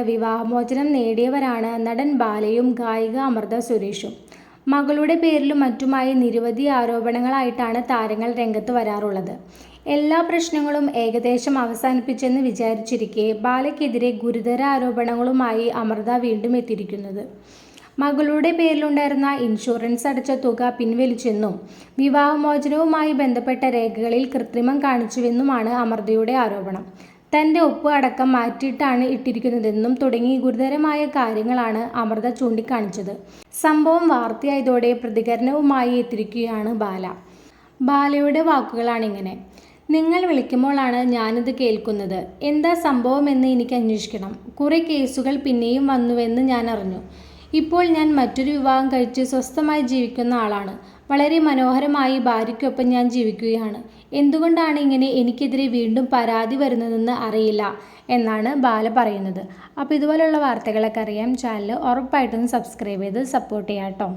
വിവാഹമോചനം നേടിയവരാണ് നടൻ ബാലയും ഗായിക അമൃത സുരേഷും. മകളുടെ പേരിലും മറ്റുമായി നിരവധി ആരോപണങ്ങളായിട്ടാണ് താരങ്ങൾ രംഗത്ത് വരാറുള്ളത്. എല്ലാ പ്രശ്നങ്ങളും ഏകദേശം അവസാനിപ്പിച്ചെന്ന് വിചാരിച്ചിരിക്കെ ബാലയ്ക്കെതിരെ ഗുരുതര ആരോപണങ്ങളുമായി അമൃത വീണ്ടും എത്തിയിരിക്കുന്നത്. മകളുടെ പേരിലുണ്ടായിരുന്ന ഇൻഷുറൻസ് അടച്ച തുക പിൻവലിച്ചെന്നും വിവാഹമോചനവുമായി ബന്ധപ്പെട്ട രേഖകളിൽ കൃത്രിമം കാണിച്ചുവെന്നുമാണ് അമൃതയുടെ ആരോപണം. തന്റെ ഒപ്പ് അടക്കം മാറ്റിയിട്ടാണ് ഇട്ടിരിക്കുന്നതെന്നും തുടങ്ങി ഗുരുതരമായ കാര്യങ്ങളാണ് അമൃത ചൂണ്ടിക്കാണിച്ചത്. സംഭവം വാർത്തയായതോടെ പ്രതികരണവുമായി എത്തിയിരിക്കുകയാണ് ബാല. ബാലയുടെ വാക്കുകളാണിങ്ങനെ നിങ്ങൾ വിളിക്കുമ്പോഴാണ് ഞാനിത് കേൾക്കുന്നത്. എന്താ സംഭവമെന്ന് എനിക്ക് അന്വേഷിക്കണം. കുറേ കേസുകൾ പിന്നെയും വന്നുവെന്ന് ഞാൻ അറിഞ്ഞു. ഇപ്പോൾ ഞാൻ മറ്റൊരു വിവാഹം കഴിച്ച് സ്വസ്ഥമായി ജീവിക്കുന്ന ആളാണ്. വളരെ മനോഹരമായി ഭാര്യയ്ക്കൊപ്പം ഞാൻ ജീവിക്കുകയാണ്. എന്തുകൊണ്ടാണ് ഇങ്ങനെ എനിക്കെതിരെ വീണ്ടും പരാതി വരുന്നതെന്ന് അറിയില്ല എന്നാണ് ബാല പറയുന്നത്. അപ്പോൾ ഇതുപോലുള്ള വാർത്തകളൊക്കെ അറിയാം. ചാനൽ ഉറപ്പായിട്ടും സബ്സ്ക്രൈബ് ചെയ്ത് സപ്പോർട്ട് ചെയ്യാം കേട്ടോ.